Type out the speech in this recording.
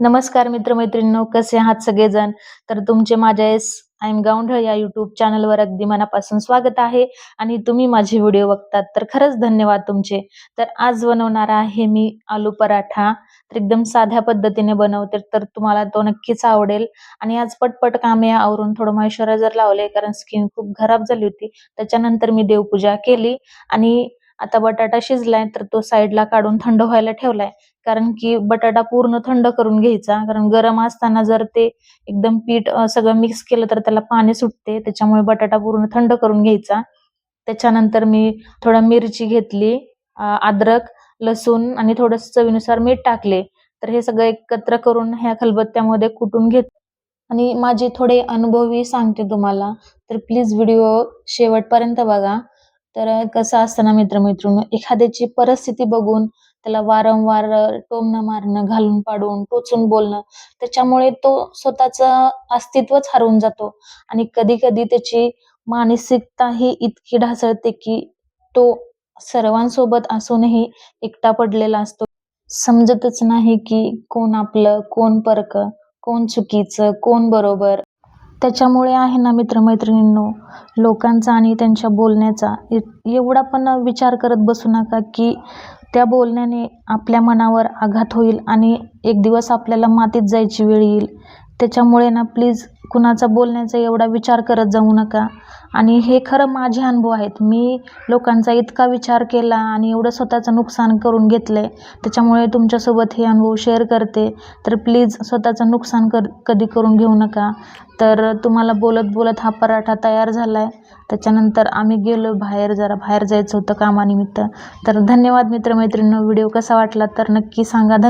नमस्कार मित्रमैत्रिणींनो कसे आहात सगळेजण? तर तुमचे माझ्या एस आय एम गावंढळ या युट्यूब चॅनलवर अगदी मनापासून स्वागत आहे. आणि तुम्ही माझे व्हिडिओ बघतात तर खरंच धन्यवाद तुमचे. तर आज बनवणार आहे मी आलू पराठा. तर एकदम साध्या पद्धतीने बनवते तर तुम्हाला तो नक्कीच आवडेल. आणि आज पटपट कामे आवरून थोडं मॉइश्चरायझर लावले कारण स्किन खूप खराब झाली होती. त्याच्यानंतर मी देवपूजा केली. आणि आता बटाटा शिजलाय तर तो साईडला काढून थंड व्हायला ठेवलाय. कारण की बटाटा पूर्ण थंड करून घ्यायचा. कारण गरम असताना जर ते एकदम पीठ सगळं मिक्स केलं तर त्याला पाणी सुटते. त्याच्यामुळे बटाटा पूर्ण थंड करून घ्यायचा. त्याच्यानंतर मी थोडा मिरची घेतली अद्रक लसूण आणि थोडस चवीनुसार मीठ टाकले. तर हे सगळं एकत्र करून ह्या खलबत्त्यामध्ये कुटून घेत आणि माझे थोडे अनुभवही सांगते तुम्हाला. तर प्लीज व्हिडिओ शेवटपर्यंत बघा. तर कसं असताना मित्र मित्रमैत्रिणी एखाद्याची परिस्थिती बघून त्याला वारंवार टोमणं मारणं घालून पाडून टोचून बोलणं त्याच्यामुळे तो स्वतःच अस्तित्वच हरवून जातो. आणि कधी कधी त्याची मानसिकता ही इतकी ढासळते की तो सर्वांसोबत असूनही एकटा पडलेला असतो. समजतच नाही की कोण आपलं कोण परक कोण चुकीचं कोण बरोबर. त्याच्यामुळे आहे ना मित्रमैत्रिणींनो लोकांचा आणि त्यांच्या बोलण्याचा ए- एवढा पण विचार करत बसू नका की त्या बोलण्याने आपल्या मनावर आघात होईल आणि एक दिवस आपल्याला मातीत जायची वेळ येईल. त्याच्यामुळे ना प्लीज कुणाचा बोलण्याचा एवढा विचार करत जाऊ नका. आणि हे खरं माझे अनुभव आहेत. मी लोकांचा इतका विचार केला आणि एवढं स्वतःचं नुकसान करून घेतलं आहे त्याच्यामुळे तुमच्यासोबत हे अनुभव शेअर करते. तर प्लीज स्वतःचं नुकसान कर कधी करून घेऊ नका. तर तुम्हाला बोलत बोलत हा पराठा तयार झाला आहे त्याच्यानंतर आम्ही गेलो बाहेर जरा बाहेर जायचं होतं कामानिमित्त. तर धन्यवाद मित्रमैत्रिणींनो व्हिडिओ कसा वाटला तर नक्की सांगा. धन्य